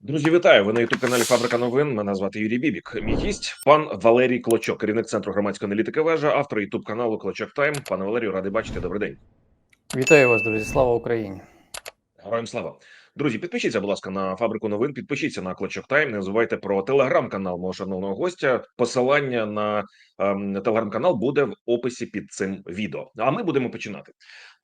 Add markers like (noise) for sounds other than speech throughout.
Друзі, вітаю! Ви на youtube каналі Фабрика новин. Мене звати Юрій Бібік. Мій гість пан Валерій Клочок, керівник центру громадської аналітики вежа, автор youtube каналу Клочок Тайм. Пане Валерію, радий бачити. Добрий день. Вітаю вас, друзі. Слава Україні. Героям слава. Друзі, підпишіться, будь ласка, на фабрику новин. Підпишіться на Клочок Тайм. Не забувайте про телеграм-канал мого шановного гостя. Посилання на ем, телеграм-канал буде в описі під цим відео. А ми будемо починати.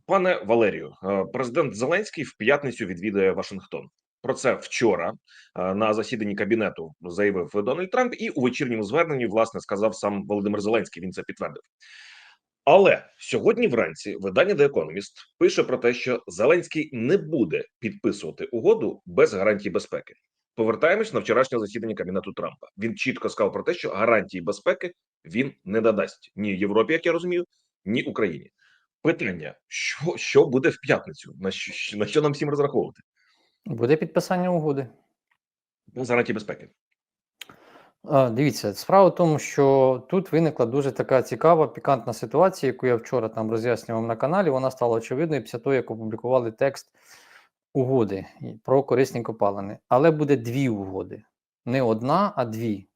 Пане Валерію, е, президент Зеленський в п'ятницю відвідає Вашингтон. Про це вчора е, на засіданні кабінету заявив Дональд Трамп, і у вечірньому зверненні власне сказав сам Володимир Зеленський. Він це підтвердив. Але сьогодні вранці видання The Economist пише про те, що Зеленський не буде підписувати угоду без гарантій безпеки. Повертаємось на вчорашнє засідання кабінету Трампа. Він чітко сказав про те, що гарантії безпеки він не надасть ні Європі, як я розумію, ні Україні. Питання: що, що буде в п'ятницю? На що, на що нам всім розраховувати? Буде підписання угоди. Гарантій безпеки. Дивіться, справа в тому, що тут виникла дуже така цікава, пікантна ситуація, яку я вчора там роз'яснював на каналі. Вона стала очевидною після того, як опублікували текст угоди про корисні копалини. Але буде дві угоди: не одна, а дві.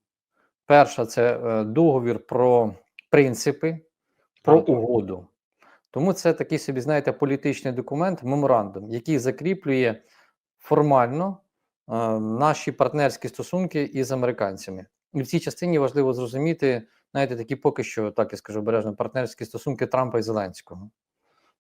Перша це е, договір про принципи, про угоду. Тому це такий собі, знаєте, політичний документ, меморандум, який закріплює формально е, наші партнерські стосунки із американцями. І в цій частині важливо зрозуміти, знаєте, такі поки що, так я скажу обережно, партнерські стосунки Трампа і Зеленського.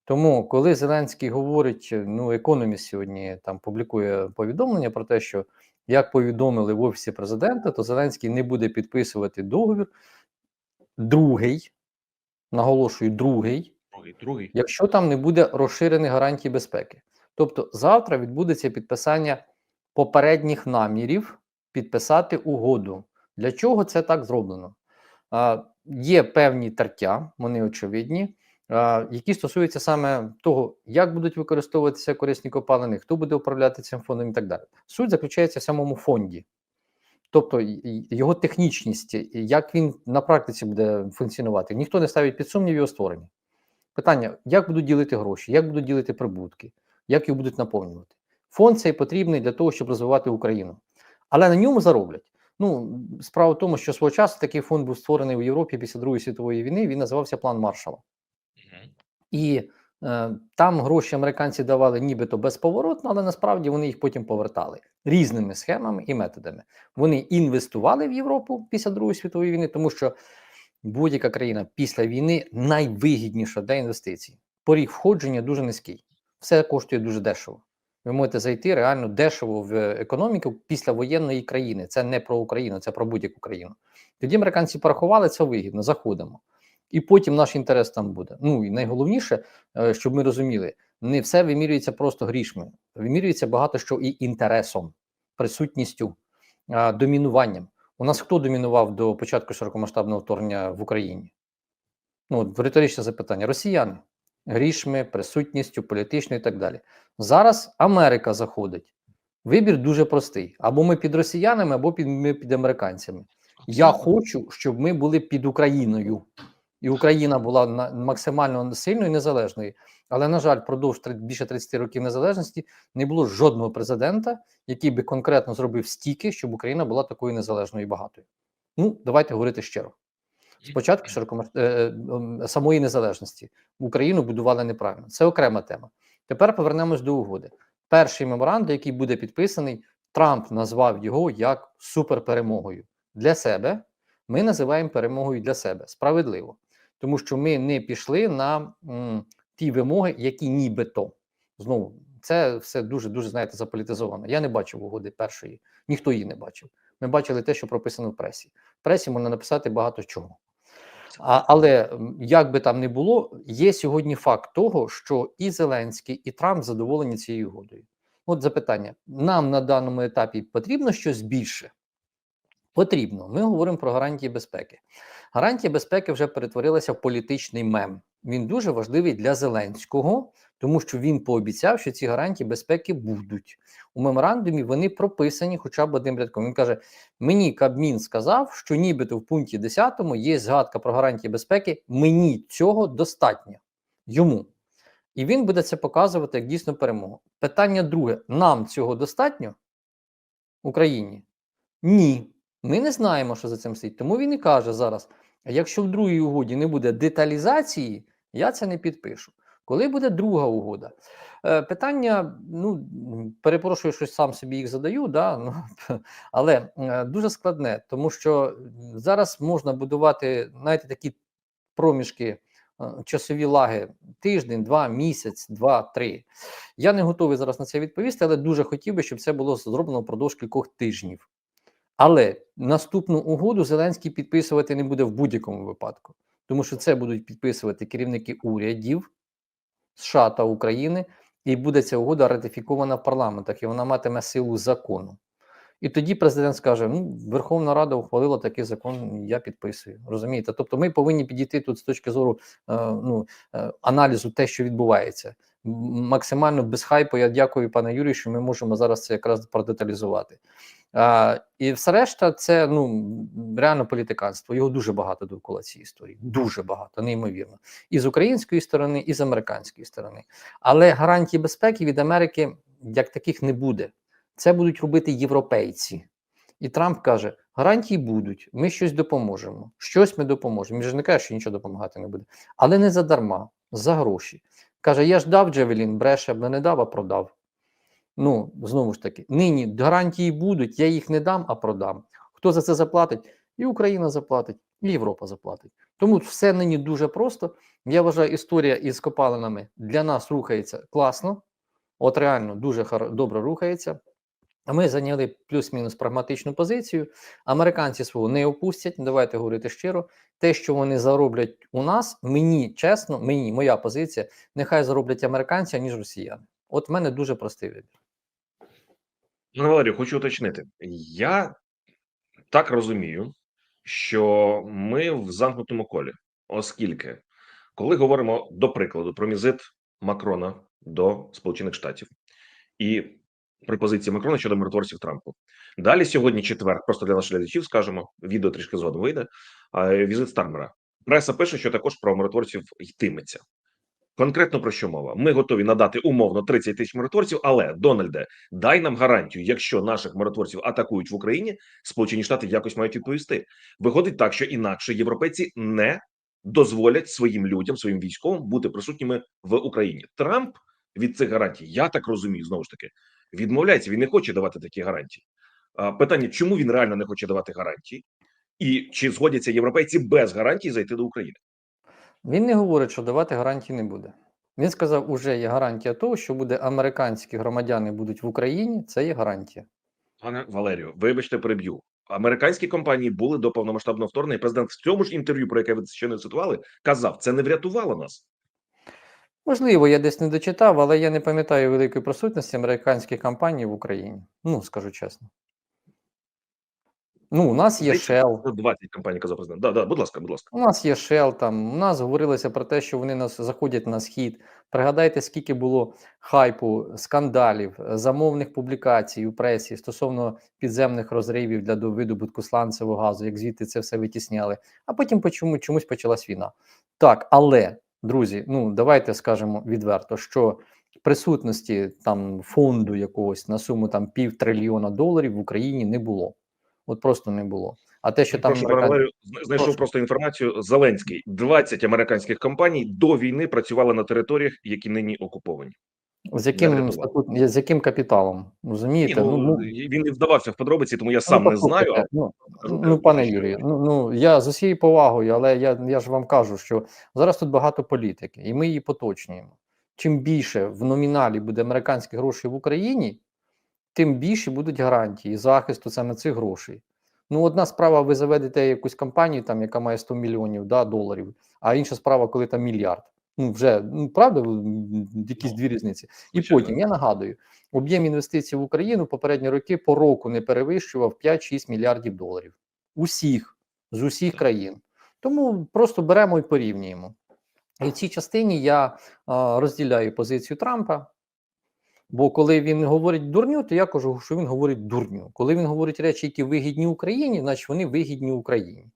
Тому, коли Зеленський говорить, ну, економіст сьогодні там публікує повідомлення про те, що як повідомили в офісі президента, то Зеленський не буде підписувати договір. Другий, наголошую, другий, Другий, другий. якщо там не буде розширених гарантій безпеки. Тобто завтра відбудеться підписання попередніх намірів підписати угоду. Для чого це так зроблено? А, є певні тертя, вони очевидні, а, які стосуються саме того, як будуть використовуватися корисні копалини, хто буде управляти цим фондом і так далі. Суть заключається в самому фонді. Тобто його технічність, як він на практиці буде функціонувати, ніхто не ставить під сумнів його створення. Питання: як будуть ділити гроші, як будуть ділити прибутки, як їх будуть наповнювати. Фонд цей потрібний для того, щоб розвивати Україну. Але на ньому зароблять. Ну, справа в тому, що свого часу такий фонд був створений у Європі після Другої світової війни. Він називався План Маршала. І е, там гроші американці давали нібито безповоротно, але насправді вони їх потім повертали різними схемами і методами. Вони інвестували в Європу після Другої світової війни, тому що будь-яка країна після війни найвигідніша для інвестицій. Поріг входження дуже низький. Все коштує дуже дешево. Ви можете зайти реально дешево в економіку після воєнної країни. Це не про Україну, це про будь-яку країну. Тоді американці порахували це вигідно, заходимо. І потім наш інтерес там буде. Ну і найголовніше, е, щоб ми розуміли, не все вимірюється просто грішми, вимірюється багато що і інтересом, присутністю, домінуванням. У нас хто домінував до початку широкомасштабного вторгнення в Україні? Ну, риторичне запитання: росіяни грішми, присутністю, політичною і так далі. Зараз Америка заходить. Вибір дуже простий: або ми під росіянами, або під, ми під американцями. Я хочу, щоб ми були під Україною, і Україна була на, максимально сильною і незалежною. Але, на жаль, впродовж більше 30 років незалежності не було жодного президента, який би конкретно зробив стільки, щоб Україна була такою незалежною і багатою. Ну, давайте говорити щиро. Спочатку широкомас... е, е, самої незалежності Україну будували неправильно. Це окрема тема. Тепер повернемось до угоди. Перший меморандум, який буде підписаний, Трамп назвав його як суперперемогою для себе. Ми називаємо перемогою для себе справедливо, тому що ми не пішли на м, ті вимоги, які нібито знову це все дуже дуже знаєте заполітизовано. Я не бачив угоди першої, ніхто її не бачив. Ми бачили те, що прописано в пресі. В пресі можна написати багато чого. А, але як би там не було, є сьогодні факт того, що і Зеленський, і Трамп задоволені цією угодою. От запитання: нам на даному етапі потрібно щось більше? Потрібно. Ми говоримо про гарантії безпеки. Гарантія безпеки вже перетворилася в політичний мем. Він дуже важливий для Зеленського, тому що він пообіцяв, що ці гарантії безпеки будуть. У меморандумі вони прописані хоча б одним рядком. Він каже: Мені Кабмін сказав, що нібито в пункті 10 є згадка про гарантії безпеки. Мені цього достатньо йому. І він буде це показувати як дійсно перемогу. Питання друге: нам цього достатньо? Україні? Ні. Ми не знаємо, що за цим стоїть. Тому він і каже зараз: якщо в другій угоді не буде деталізації, я це не підпишу. Коли буде друга угода? Е, питання, ну перепрошую, щось сам собі їх задаю, да? (laughs) ну, але е, дуже складне, тому що зараз можна будувати знаєте, такі проміжки, е, часові лаги тиждень, два, місяць, два, три. Я не готовий зараз на це відповісти, але дуже хотів би, щоб це було зроблено впродовж кількох тижнів. Але наступну угоду Зеленський підписувати не буде в будь-якому випадку, тому що це будуть підписувати керівники урядів США та України, і буде ця угода ратифікована в парламентах, і вона матиме силу закону. І тоді президент скаже: Ну, Верховна Рада ухвалила такий закон, я підписую. Розумієте? Тобто, ми повинні підійти тут з точки зору е, ну, е, аналізу, те, що відбувається. Максимально без хайпу. Я дякую, пане Юрію, що ми можемо зараз це якраз продеталізувати. А, і все решта, це ну реально політиканство. Його дуже багато довкола цієї історії. Дуже багато, неймовірно. І з української сторони, і з американської сторони. Але гарантій безпеки від Америки як таких не буде. Це будуть робити європейці. І Трамп каже: гарантії будуть, ми щось допоможемо. Щось ми допоможемо. Він же не каже, що нічого допомагати не буде. Але не задарма, за гроші. Каже: я ж дав Джевелін, бреше, бо не дав, а продав. Ну, знову ж таки, нині гарантії будуть, я їх не дам, а продам. Хто за це заплатить? І Україна заплатить, і Європа заплатить. Тому все нині дуже просто. Я вважаю, історія із копалинами для нас рухається класно, от реально дуже добре рухається. А ми зайняли плюс-мінус прагматичну позицію. Американці свого не опустять. Давайте говорити щиро. Те, що вони зароблять у нас, мені чесно, мені моя позиція, нехай зароблять американці, ніж росіяни. От в мене дуже простий вибір. Ну, Валерію, хочу уточнити. Я так розумію, що ми в замкнутому колі, оскільки, коли говоримо до прикладу про візит Макрона до Сполучених Штатів і пропозиції Макрона щодо миротворців Трампу. Далі сьогодні четвер, просто для наших глядачів скажемо, відео трішки згодом вийде. Візит Стармера. Преса пише, що також про миротворців йтиметься. Конкретно про що мова? Ми готові надати умовно 30 тисяч миротворців, але Дональде, дай нам гарантію, якщо наших миротворців атакують в Україні, Сполучені Штати якось мають відповісти. Виходить так, що інакше європейці не дозволять своїм людям, своїм військовим бути присутніми в Україні. Трамп від цих гарантій, я так розумію, знову ж таки, відмовляється. Він не хоче давати такі гарантії. Питання: чому він реально не хоче давати гарантії, і чи згодяться європейці без гарантій зайти до України? Він не говорить, що давати гарантій не буде. Він сказав, уже є гарантія того, що буде американські громадяни будуть в Україні. Це є гарантія. Пане Валерію, вибачте, переб'ю. Американські компанії були до повномасштабного вторгнення. Президент в цьому ж інтерв'ю, про яке ви ще не цитували, казав, це не врятувало нас. Можливо, я десь не дочитав, але я не пам'ятаю великої присутності американських компаній в Україні. Ну, скажу чесно. Ну, у нас є Shell. 20 компаній казав президент. Да, да, будь ласка, будь ласка. У нас є Shell, там у нас говорилося про те, що вони нас заходять на схід. Пригадайте, скільки було хайпу, скандалів, е, замовних публікацій у пресі стосовно підземних розривів для видобутку сланцевого газу, як звідти це все витісняли. А потім по чому чомусь почалась війна. Так, але друзі, ну давайте скажемо відверто, що присутності там фонду якогось на суму там пів трильйона доларів в Україні не було. От просто не було. А те, що там Прошу, пане американці- знайшов Прошу. просто інформацію. Зеленський 20 американських компаній до війни працювали на територіях, які нині окуповані. З яким статут, з яким капіталом? Ні, ну, ну, він не вдавався в подробиці, тому я сам ну, не знаю. послухайте, Ну, ну, пане Юрію, ну, ну я з усією повагою, але я, я ж вам кажу, що зараз тут багато політики, і ми її поточнюємо. Чим більше в номіналі буде американських грошей в Україні, тим більше будуть гарантії захисту саме цих грошей. Ну, одна справа, ви заведете якусь компанію, там, яка має 100 мільйонів да, доларів, а інша справа, коли там мільярд. Ну, вже ну, правда, якісь Ну, дві різниці. І звичайно. потім я нагадую, об'єм інвестицій в Україну попередні роки по року не перевищував 5-6 мільярдів доларів. Усіх з усіх країн. Тому просто беремо і порівнюємо. І в цій частині я а, розділяю позицію Трампа. Бо коли він говорить дурню, то я кажу, що він говорить дурню. Коли він говорить речі, які вигідні Україні, значить вони вигідні Україні.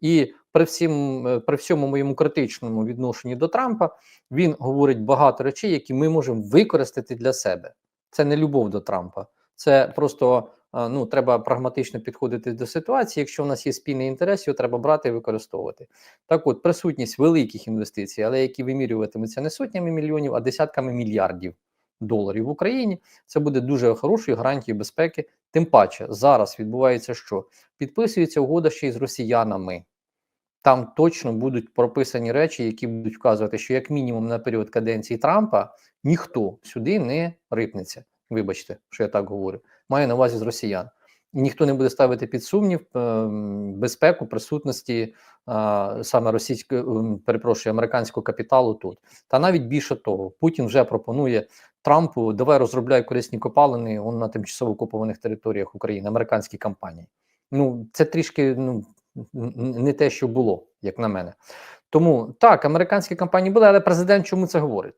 І при всім, е, при всьому моєму критичному відношенні до Трампа він говорить багато речей, які ми можемо використати для себе. Це не любов до Трампа, це просто ну треба прагматично підходити до ситуації. Якщо в нас є спільний інтерес, його треба брати і використовувати. Так, от присутність великих інвестицій, але які вимірюватимуться не сотнями мільйонів, а десятками мільярдів доларів в Україні. Це буде дуже хорошою гарантією безпеки. Тим паче зараз відбувається, що підписується угода ще й з росіянами. Там точно будуть прописані речі, які будуть вказувати, що як мінімум на період каденції Трампа ніхто сюди не рипнеться. Вибачте, що я так говорю. Маю на увазі з росіян. Ніхто не буде ставити під сумнів е, безпеку присутності е, саме російського, е, перепрошую, американського капіталу тут. Та навіть більше того, Путін вже пропонує Трампу давай розробляй корисні копалини он на тимчасово окупованих територіях України, американські компанії. Ну це трішки ну не те, що було, як на мене. Тому так, американські компанії були, але президент чому це говорить?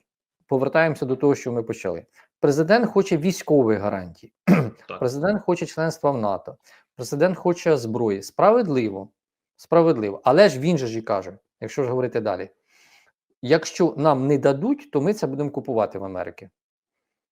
Повертаємося до того, що ми почали. Президент хоче військових гарантій. (clears throat) Так. Президент хоче членства в НАТО. Президент хоче зброї. Справедливо, справедливо. Але ж він же ж і каже, якщо ж говорити далі: якщо нам не дадуть, то ми це будемо купувати в Америці.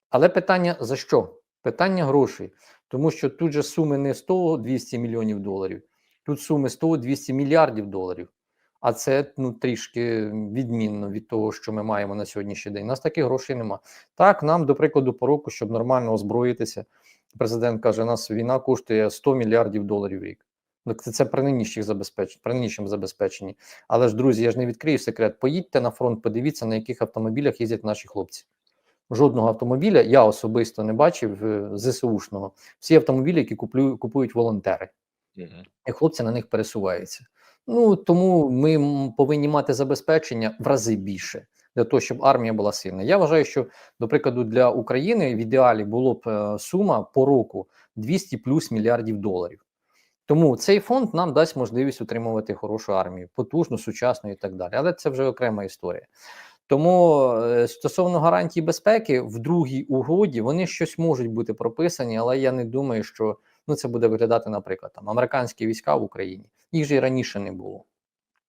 Але питання за що? Питання грошей. Тому що тут же суми не 100-200 мільйонів доларів, тут суми 100-200 мільярдів доларів. А це ну трішки відмінно від того, що ми маємо на сьогоднішній день. У нас таких грошей нема. Так, нам, до прикладу, по року, щоб нормально озброїтися. Президент каже: у нас війна коштує 100 мільярдів доларів в рік. Ну, це, це при нинішніх забезпеченні, при нинішньому забезпеченні. Але ж, друзі, я ж не відкрию секрет. Поїдьте на фронт, подивіться, на яких автомобілях їздять наші хлопці. Жодного автомобіля я особисто не бачив е, ЗСУшного. Всі автомобілі, які куплю, купують волонтери і хлопці на них пересуваються. Ну тому ми повинні мати забезпечення в рази більше для того, щоб армія була сильна. Я вважаю, що до прикладу для України в ідеалі було б е, сума по року 200 плюс мільярдів доларів. Тому цей фонд нам дасть можливість утримувати хорошу армію, потужну, сучасну і так далі. Але це вже окрема історія. Тому е, стосовно гарантій безпеки, в другій угоді вони щось можуть бути прописані, але я не думаю, що ну це буде виглядати, наприклад, там американські війська в Україні. Їх же і раніше не було.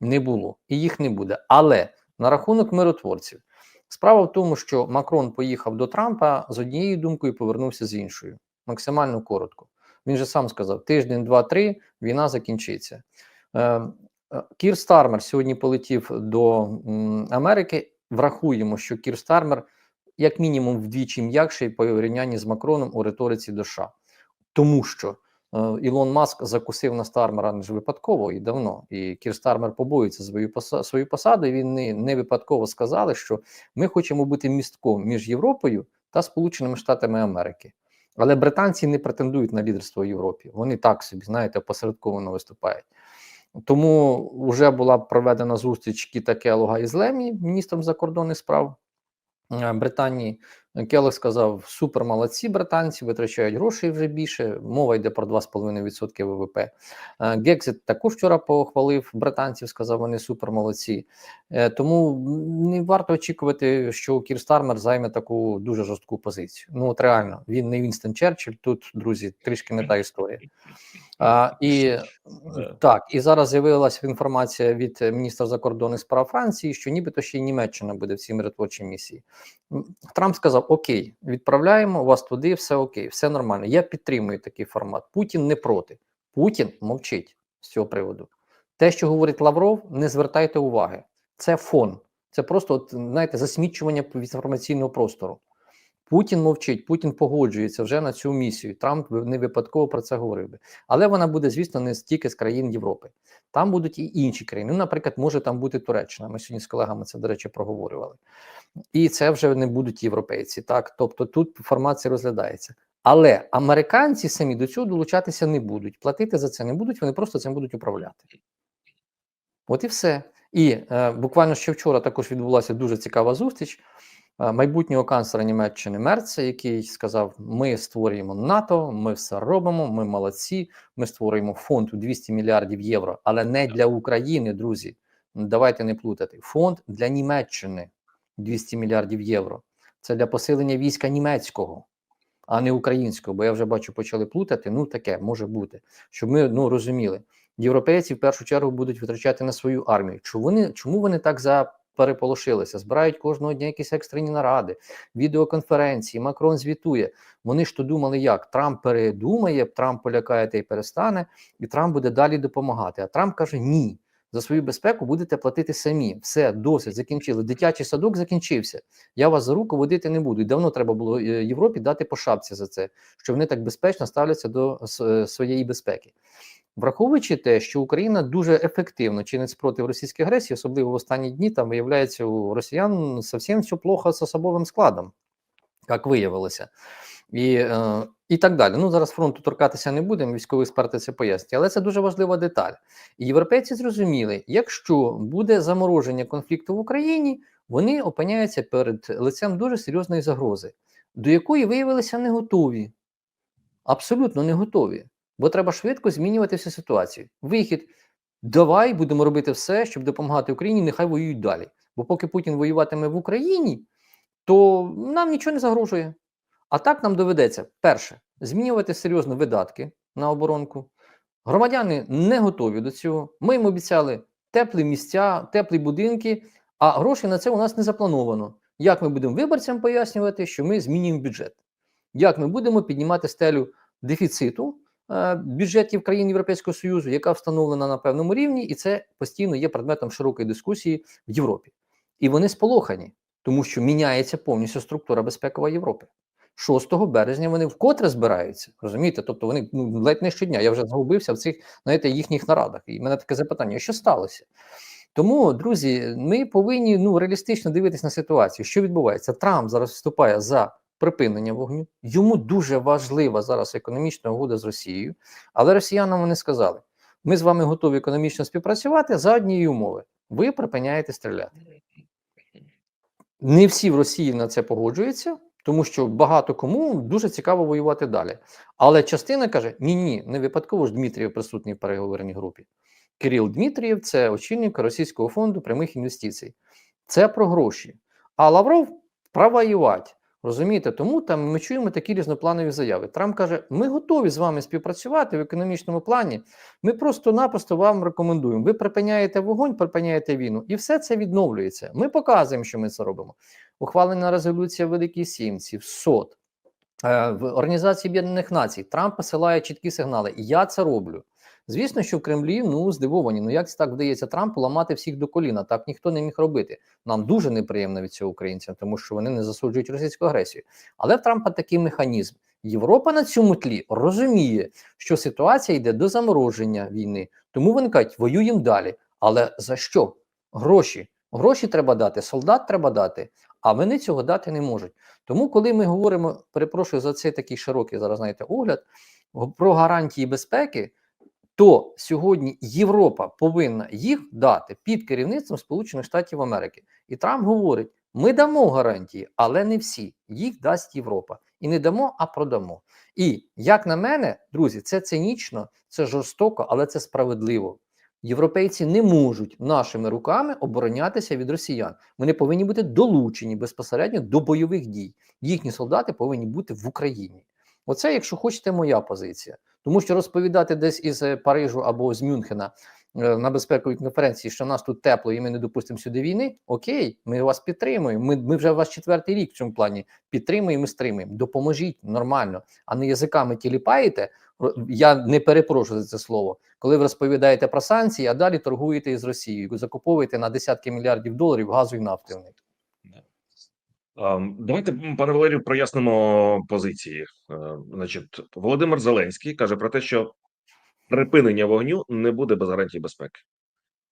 Не було і їх не буде. Але на рахунок миротворців, справа в тому, що Макрон поїхав до Трампа з однією думкою, і повернувся з іншою. Максимально коротко. Він же сам сказав: тиждень, два-три, війна закінчиться. Е, е, Кір Стармер сьогодні полетів до Америки. Врахуємо, що Кір Стармер, як мінімум, вдвічі м'якший по порівнянні з Макроном у риториці до США. Тому що Ілон Маск закусив на Стармера не ж випадково і давно. І Кір Стармер побоюється свою свою посаду. І він не, не випадково сказали, що ми хочемо бути містком між Європою та Сполученими Штатами Америки. Але британці не претендують на лідерство в Європі. Вони так собі, знаєте, посередковано виступають. Тому вже була проведена зустріч Кіта Келога із Лемі, міністром закордонних справ е, Британії. Келег сказав: супер молодці британці, витрачають грошей вже більше. Мова йде про 2,5% ВВП. Е, Гекзит також вчора похвалив британців, сказав, вони супер молодці. Е, Тому не варто очікувати, що Кір Стармер займе таку дуже жорстку позицію. Ну от реально, він не Вінстон Черчилль, тут, друзі, трішки не та історія. А, і Да. так, і зараз з'явилася інформація від е, міністра закордонних справ Франції, що нібито ще й Німеччина буде в цій миротворчій місії. Трамп сказав: Окей, відправляємо вас туди, все окей, все нормально. Я підтримую такий формат. Путін не проти. Путін мовчить з цього приводу. Те, що говорить Лавров, не звертайте уваги. Це фон. Це просто, от, знаєте, засмічування інформаційного простору. Путін мовчить, Путін погоджується вже на цю місію. Трамп не випадково про це говорив би. Але вона буде, звісно, не стільки з країн Європи. Там будуть і інші країни. Ну, наприклад, може там бути Туреччина. Ми сьогодні з колегами це, до речі, проговорювали. І це вже не будуть європейці. Так, тобто тут формація розглядається. Але американці самі до цього долучатися не будуть, платити за це не будуть, вони просто цим будуть управляти. От і все. І е, буквально ще вчора також відбулася дуже цікава зустріч майбутнього канцлера Німеччини Мерца, який сказав: Ми створюємо НАТО, ми все робимо, ми молодці, ми створюємо фонд у 200 мільярдів євро, але не для України, друзі. Давайте не плутати. Фонд для Німеччини 200 мільярдів євро. Це для посилення війська німецького, а не українського. Бо я вже бачу, почали плутати. Ну таке може бути, щоб ми ну розуміли. Європейці в першу чергу будуть витрачати на свою армію. Чому вони чому вони так переполошилися, збирають кожного дня якісь екстрені наради, відеоконференції, Макрон звітує. Вони ж то думали, як Трамп передумає, Трамп полякає та й перестане, і Трамп буде далі допомагати. А Трамп каже: ні. За свою безпеку будете платити самі. Все, досить, закінчили. Дитячий садок закінчився. Я вас за руку водити не буду. І давно треба було е, Європі дати по шапці за це, що вони так безпечно ставляться до своєї безпеки. Враховуючи те, що Україна дуже ефективно чинить спротив російській агресії, особливо в останні дні, там виявляється у росіян зовсім все плохо з особовим складом, як виявилося. І, е, і так далі. Ну зараз фронту торкатися не будемо, військові експерти це пояснять, але це дуже важлива деталь. І європейці зрозуміли, якщо буде замороження конфлікту в Україні, вони опиняються перед лицем дуже серйозної загрози, до якої виявилися не готові. Абсолютно не готові. Бо треба швидко змінювати всю ситуацію. Вихід. Давай будемо робити все, щоб допомагати Україні, нехай воюють далі. Бо поки Путін воюватиме в Україні, то нам нічого не загрожує. А так нам доведеться перше змінювати серйозно видатки на оборонку. Громадяни не готові до цього. Ми їм обіцяли теплі місця, теплі будинки, а грошей на це у нас не заплановано. Як ми будемо виборцям пояснювати, що ми змінюємо бюджет? Як ми будемо піднімати стелю дефіциту бюджетів країн Європейського Союзу, яка встановлена на певному рівні, і це постійно є предметом широкої дискусії в Європі. І вони сполохані, тому що міняється повністю структура безпекова Європи. 6 березня вони вкотре збираються. Розумієте? Тобто вони ну, ледь не щодня. Я вже загубився в цих знаєте, їхніх нарадах. І мене таке запитання: що сталося? Тому, друзі, ми повинні ну реалістично дивитися на ситуацію, що відбувається. Трамп зараз вступає за припинення вогню. Йому дуже важлива зараз економічна угода з Росією, але росіянам вони сказали: ми з вами готові економічно співпрацювати за однієї умови. Ви припиняєте стріляти. Не всі в Росії на це погоджуються, тому що багато кому дуже цікаво воювати далі. Але частина каже: ні, ні, не випадково ж Дмитрієв присутній в переговорній групі. Кирил Дмитрієв це очільник Російського фонду прямих інвестицій. Це про гроші. А Лавров провоювати. Розумієте, тому там ми чуємо такі різнопланові заяви. Трамп каже: ми готові з вами співпрацювати в економічному плані. Ми просто-напросто вам рекомендуємо. Ви припиняєте вогонь, припиняєте війну, і все це відновлюється. Ми показуємо, що ми це робимо. Ухвалена резолюція Великій Сімці, в СОТ, е, в Організації Об'єднаних Націй. Трамп посилає чіткі сигнали. Я це роблю. Звісно, що в Кремлі ну здивовані. Ну як так вдається Трампу ламати всіх до коліна? Так ніхто не міг робити. Нам дуже неприємно від цього українцям, тому що вони не засуджують російську агресію. Але в Трампа такий механізм. Європа на цьому тлі розуміє, що ситуація йде до замороження війни, тому вони кажуть, воюємо далі. Але за що? Гроші. Гроші треба дати, солдат треба дати, а вони цього дати не можуть. Тому, коли ми говоримо, перепрошую за цей такий широкий зараз знаєте огляд про гарантії безпеки, то сьогодні Європа повинна їх дати під керівництвом Сполучених Штатів Америки. І Трамп говорить: ми дамо гарантії, але не всі. Їх дасть Європа. І не дамо, а продамо. І як на мене, друзі, це цинічно, це жорстоко, але це справедливо. Європейці не можуть нашими руками оборонятися від росіян. Вони повинні бути долучені безпосередньо до бойових дій. Їхні солдати повинні бути в Україні. Оце, якщо хочете, моя позиція. Тому що розповідати десь із е, Парижу або з Мюнхена е, на безпековій конференції, що в нас тут тепло і ми не допустимо сюди війни. Окей, ми вас підтримуємо. Ми, ми вже вас четвертий рік в цьому плані підтримуємо і стримуємо. Допоможіть нормально, а не язиками тіліпаєте. Я не перепрошую за це слово. Коли ви розповідаєте про санкції, а далі торгуєте із Росією, закуповуєте на десятки мільярдів доларів газу і нафти. в них. Давайте, пане Валерію, прояснимо позиції. Е, Значить, Володимир Зеленський каже про те, що припинення вогню не буде без гарантій безпеки.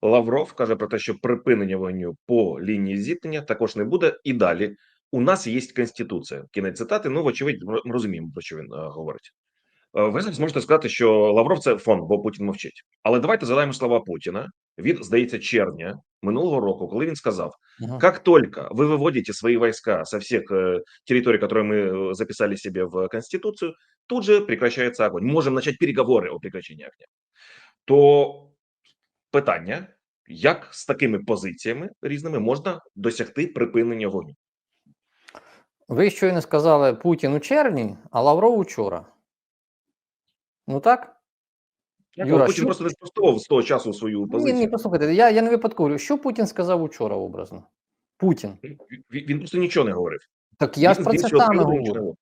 Лавров каже про те, що припинення вогню по лінії зіткнення також не буде. І далі у нас є конституція. Кінець цитати. Ну, вочевидь, ми розуміємо, про що він е, говорить. Е, Ви зараз можете сказати, що Лавров це фон, бо Путін мовчить. Але давайте згадаємо слова Путіна від, здається, червня минулого року, коли він сказав: Мгм. Как только вы выводите свои войска со всех э, территорий, которые мы э, записали себе в Конституцию, тут же прекращается огонь. Можем начать переговоры о прекращении огня. То питання, як з такими позиціями різними можна досягти припинення вогню? Ви щойно сказали Путін у червні, а Лавров учора. Ну так? Юра, Путін що- просто не спростував з того часу свою позицію. ні, послухайте, я, я не випадково. Що Путін сказав учора образно? Путін. Він, він- просто нічого не говорив. Так я ж про це саме говорю.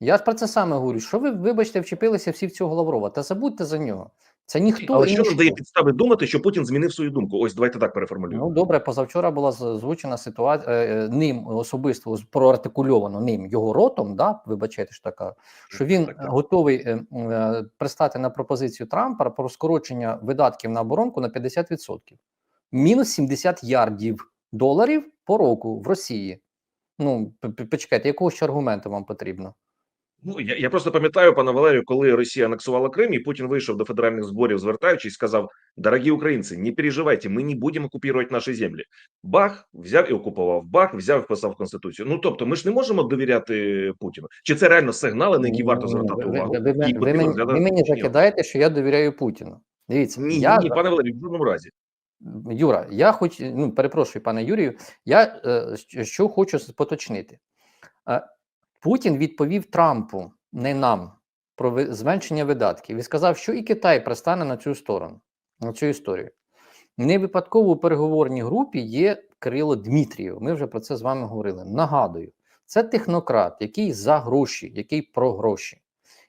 Я ж про це саме говорю. Що ви, вибачте, вчепилися всі в цього Лаврова? Та забудьте за нього. Це ніхто Але що ніщо. дає підстави думати, що Путін змінив свою думку? Ось давайте так переформулюємо. Ну добре, позавчора була озвучена ситуація ним особисто проартикульовано ним його ротом. Да, вибачайте ж така, що він Так, так. готовий е, е, пристати на пропозицію Трампа про скорочення видатків на оборонку на 50%. Мінус 70 ярдів доларів по року в Росії. Ну, почекайте, якого ще аргументу вам потрібно? Ну я, я просто пам'ятаю, пане Валерію, коли Росія анексувала Крим, і Путін вийшов до федеральних зборів, звертаючись, сказав: Дорогі українці, не переживайте, ми не будемо окупувати наші землі. Бах взяв і окупував. Бах взяв і вписав в конституцію. Ну тобто, ми ж не можемо довіряти Путіну. Чи це реально сигнали, на які варто звертати ви, ви, увагу? ви, ви, І ви, мені, ви мені закидаєте, що я довіряю Путіну. Дивіться, Ні, я ні, пане Валерію, в жодному разі. Юра, я хоч ну перепрошую, пане Юрію. Я е, що хочу поточнити. Путін відповів Трампу, не нам, про зменшення видатків і сказав, що і Китай пристане на цю сторону, на цю історію. Не випадково у переговорній групі є Кирило Дмитрієв. Ми вже про це з вами говорили. Нагадую, це технократ, який за гроші, який про гроші.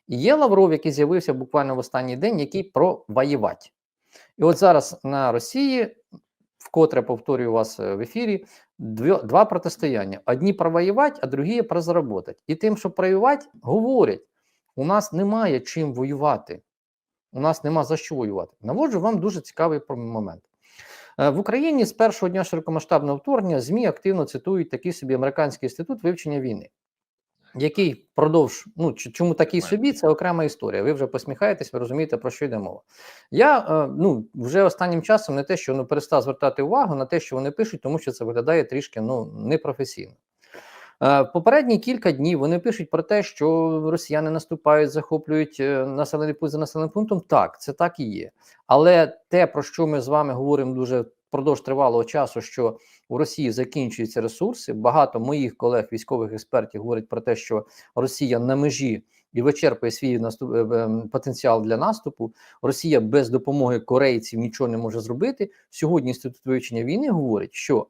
І є Лавров, який з'явився буквально в останній день, який про воювати. І от зараз на Росії, вкотре повторюю вас е, в ефірі, два протистояння: одні про воювати, а другі про заробити. І тим, що воювати, говорять: у нас немає чим воювати. У нас нема за що воювати. Наводжу вам дуже цікавий момент. Е, В Україні з першого дня широкомасштабного вторгнення ЗМІ активно цитують такий собі американський інститут вивчення війни, який впродовж, ну чому такий собі, це окрема історія. Ви вже посміхаєтесь, ви розумієте, про що йде мова. Я е, ну вже останнім часом не те, що ну, перестав звертати увагу на те, що вони пишуть, тому що це виглядає трішки ну непрофесійно. Е, Попередні кілька днів вони пишуть про те, що росіяни наступають, захоплюють е, населений пункт за населеним пунктом. Так, це так і є. Але те, про що ми з вами говоримо дуже впродовж тривалого часу, що у Росії закінчуються ресурси. Багато моїх колег, військових експертів, говорять про те, що Росія на межі і вичерпує свій наступ, е, е, потенціал для наступу. Росія без допомоги корейців нічого не може зробити. Сьогодні інститут вивчення війни говорить, що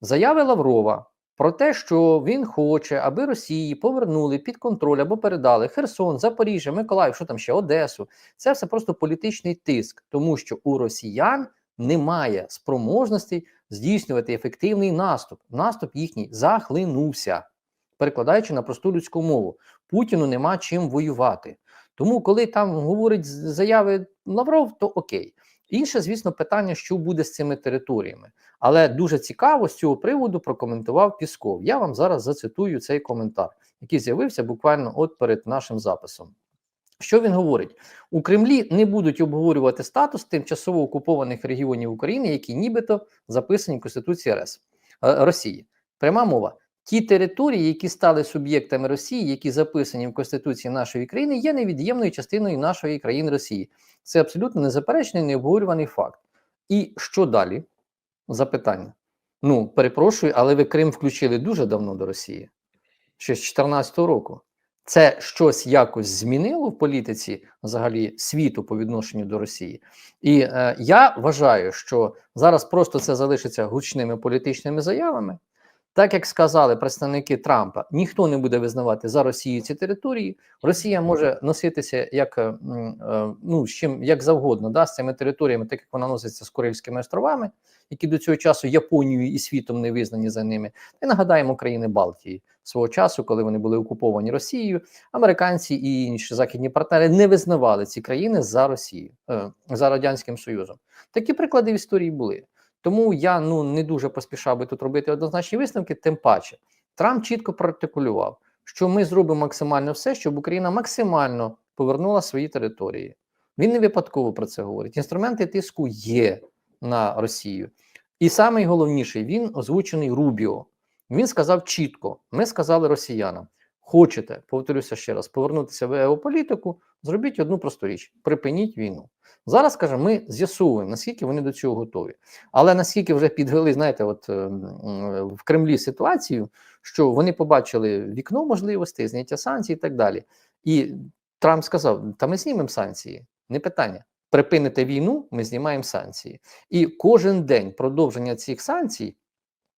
заяви Лаврова про те, що він хоче, аби Росії повернули під контроль або передали Херсон, Запоріжжя, Миколаїв, що там ще Одесу. Це все просто політичний тиск, тому що у росіян немає спроможності здійснювати ефективний наступ. Наступ їхній захлинувся, перекладаючи на просту людську мову. Путіну нема чим воювати. Тому, коли там говорить заяви Лавров, то окей. Інше, звісно, питання, що буде з цими територіями. Але дуже цікаво з цього приводу прокоментував Пісков. Я вам зараз зацитую цей коментар, який з'явився буквально от перед нашим записом. Що він говорить? У Кремлі не будуть обговорювати статус тимчасово окупованих регіонів України, які нібито записані в Конституції РС е, Росії. Пряма мова. Ті території, які стали суб'єктами Росії, які записані в Конституції нашої країни, є невід'ємною частиною нашої країни Росії. Це абсолютно незаперечний, необговорюваний факт. І що далі? Запитання. Ну, перепрошую, але ви Крим включили дуже давно до Росії, ще з 2014 року. Це щось якось змінило в політиці взагалі світу по відношенню до Росії. І е, я вважаю, що зараз просто це залишиться гучними політичними заявами. Так як сказали представники Трампа, ніхто не буде визнавати за Росією ці території. Росія може носитися як е, м, е, ну з чим як завгодно, да, з цими територіями, так як вона носиться з Курильськими островами, які до цього часу Японією і світом не визнані за ними. І нагадаємо країни Балтії свого часу, коли вони були окуповані Росією, американці і інші західні партнери не визнавали ці країни за Росію, е, за радянським Союзом. Такі приклади в історії були. Тому я ну не дуже поспішав би тут робити однозначні висновки. Тим паче, Трамп чітко проартикулював, що ми зробимо максимально все, щоб Україна максимально повернула свої території. Він не випадково про це говорить. Інструменти тиску є на Росію. І найголовніший він озвучений Рубіо. Він сказав чітко: ми сказали росіянам: хочете, повторюся ще раз, повернутися в геополітику, зробіть одну просту річ: припиніть війну. Зараз каже, ми з'ясовуємо, наскільки вони до цього готові. Але наскільки вже підвели, знаєте, от е, в Кремлі ситуацію, що вони побачили вікно можливостей, зняття санкцій і так далі. І Трамп сказав: та ми знімемо санкції, не питання. Припините війну, ми знімаємо санкції. І кожен день продовження цих санкцій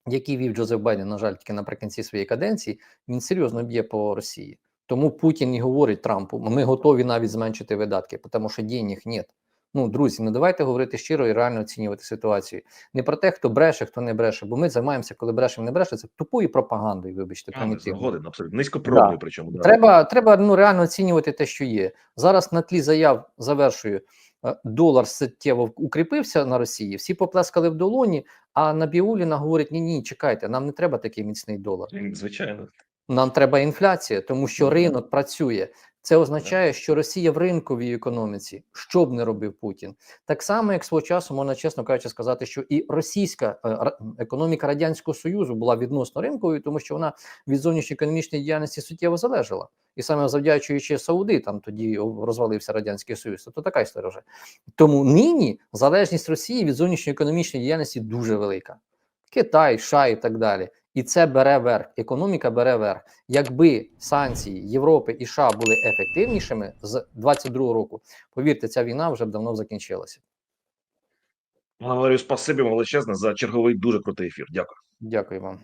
який вів Джозеф Байден, на жаль, тільки наприкінці своєї каденції, він серйозно б'є по Росії. Тому Путін і говорить Трампу: ми готові навіть зменшити видатки, тому що денег нет. Ну, друзі, ну давайте говорити щиро і реально оцінювати ситуацію. Не про те, хто бреше, хто не бреше, бо ми займаємося, коли брешемо, не бреше, це тупою пропагандою, вибачте, А, примітивною. згоден, абсолютно низькопробною, Да. причому да. Треба, треба ну, реально оцінювати те, що є. Зараз на тлі заяв завершую. Е, Долар суттєво укріпився на Росії, всі поплескали в долоні, а Набіуліна говорить: ні, ні, чекайте, нам не треба такий міцний долар. Звичайно. Нам треба інфляція, тому що ринок працює. Це означає, що Росія в ринковій економіці, що б не робив Путін, так само як свого часу можна чесно кажучи сказати, що і російська е, економіка радянського союзу була відносно ринковою, тому що вона від зовнішньої економічної діяльності суттєво залежала, і саме завдячуючи Саудитам, тоді розвалився радянський союз. Тобто така історія вже. Тому нині залежність Росії від зовнішньої економічної діяльності дуже велика. Китай, США і так далі. І це бере верх. Економіка бере верх. Якби санкції Європи і США були ефективнішими з 22 року, повірте, ця війна вже б давно закінчилася. Валерію, спасибі величезне за черговий дуже крутий ефір. Дякую. Дякую вам.